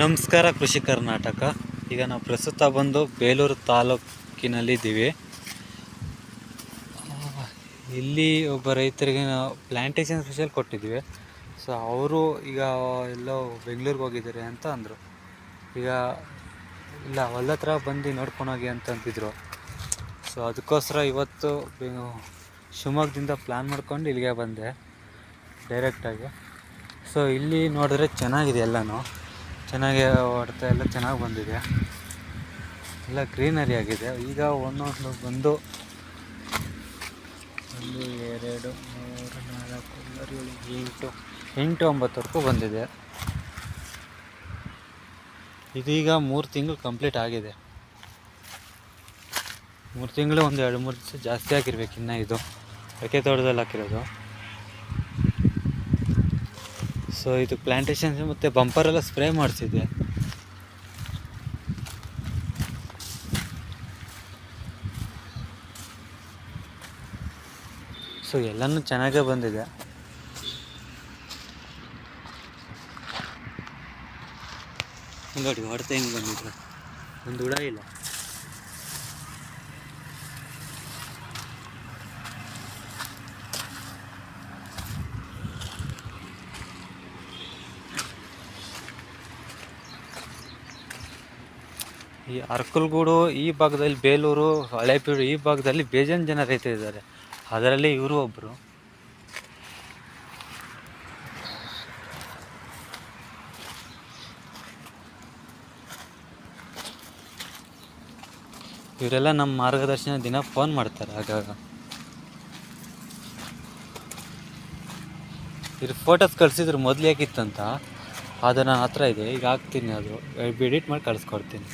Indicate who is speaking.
Speaker 1: ನಮಸ್ಕಾರ ಕೃಷಿ ಕರ್ನಾಟಕ. ಈಗ ನಾವು ಪ್ರಸ್ತುತ ಬಂದು ಬೇಲೂರು ತಾಲೂಕಿನಲ್ಲಿದ್ದೀವಿ ಇಲ್ಲಿ ಒಬ್ಬ ರೈತರಿಗೆ ನಾವು ಪ್ಲ್ಯಾಂಟೇಷನ್ ಸ್ಪೆಷಲ್ ಕೊಟ್ಟಿದ್ದೀವಿ. ಸೊ ಅವರು ಈಗ ಎಲ್ಲೋ ಬೆಂಗಳೂರಿಗೆ ಹೋಗಿದ್ದಾರೆ ಅಂತ ಅಂದರು. ಈಗ ಇಲ್ಲ, ಹೊಲತ್ರ ಬಂದು ನೋಡ್ಕೊಂಡೋಗಿ ಅಂತಂತಿದ್ರು ಸೊ ಅದಕ್ಕೋಸ್ಕರ ಇವತ್ತು ಶಿವಮೊಗ್ಗದಿಂದ ಪ್ಲ್ಯಾನ್ ಮಾಡ್ಕೊಂಡು ಇಲ್ಲಿಗೆ ಬಂದೆ ಡೈರೆಕ್ಟಾಗಿ ಸೊ ಇಲ್ಲಿ ನೋಡಿದ್ರೆ ಚೆನ್ನಾಗಿದೆ ಎಲ್ಲನೂ. ಚೆನ್ನಾಗಿ ಹೊಡೆತ, ಎಲ್ಲ ಚೆನ್ನಾಗಿ ಬಂದಿದೆ. ಎಲ್ಲ ಗ್ರೀನರಿ ಆಗಿದೆ. ಈಗ ಒಂದೊಂದು ಬಂದು ಒಂದು, ಎರಡು, ಮೂರು, ನಾಲ್ಕು, ಆರು, ಏಳು, ಎಂಟು ಎಂಟು, ಒಂಬತ್ತವರೆಗೂ ಬಂದಿದೆ. ಇದೀಗ ಮೂರು ತಿಂಗಳು ಕಂಪ್ಲೀಟ್ ಆಗಿದೆ. ಮೂರು ತಿಂಗಳು ಒಂದು ಎರಡು ಮೂರು ದಿವಸ ಜಾಸ್ತಿ ಆಗಿರ್ಬೇಕು ಇನ್ನೂ ಇದು. ಅಡಿಕೆ ತೋಟದಲ್ಲಿ ಹಾಕಿರೋದು. ಸೊ ಇದು ಪ್ಲಾಂಟೇಶನ್ ಮತ್ತು ಬಂಪರೆಲ್ಲ ಸ್ಪ್ರೇ ಮಾಡಿಸಿದೆ ಸೊ ಎಲ್ಲನೂ ಚೆನ್ನಾಗೇ ಬಂದಿದೆ. ನೋಡಿ ಹೊಡೆತ ಹೆಂಗೆ ಬಂದಿದ್ರು? ಒಂದು ಹುಳ ಇಲ್ಲ. ಈ ಅರ್ಕಲ್ಗೂಡು ಈ ಭಾಗದಲ್ಲಿ ಬೇಲೂರು ಹಳೆಪೀಡು ಈ ಭಾಗದಲ್ಲಿ ಬೇಜನ್ ಜನ ರೈತ ಇದ್ದಾರೆ ಅದರಲ್ಲಿ ಇವರು ಒಬ್ಬರು ಇವರೆಲ್ಲ ನಮ್ಮ ಮಾರ್ಗದರ್ಶನ ದಿನ ಫೋನ್ ಮಾಡ್ತಾರೆ ಆಗಾಗ. ಇವ್ರ ಫೋಟೋಸ್ ಕಳಿಸಿದ್ರು ಮೊದಲು ಯಾಕಿತ್ತಂತ ಅದು ನನ್ನ ಹತ್ರ ಇದೆ. ಈಗ ಹಾಕ್ತೀನಿ ಅದು. ಎಡಿಟ್ ಮಾಡಿ ಕಳಿಸ್ಕೊಡ್ತೀನಿ.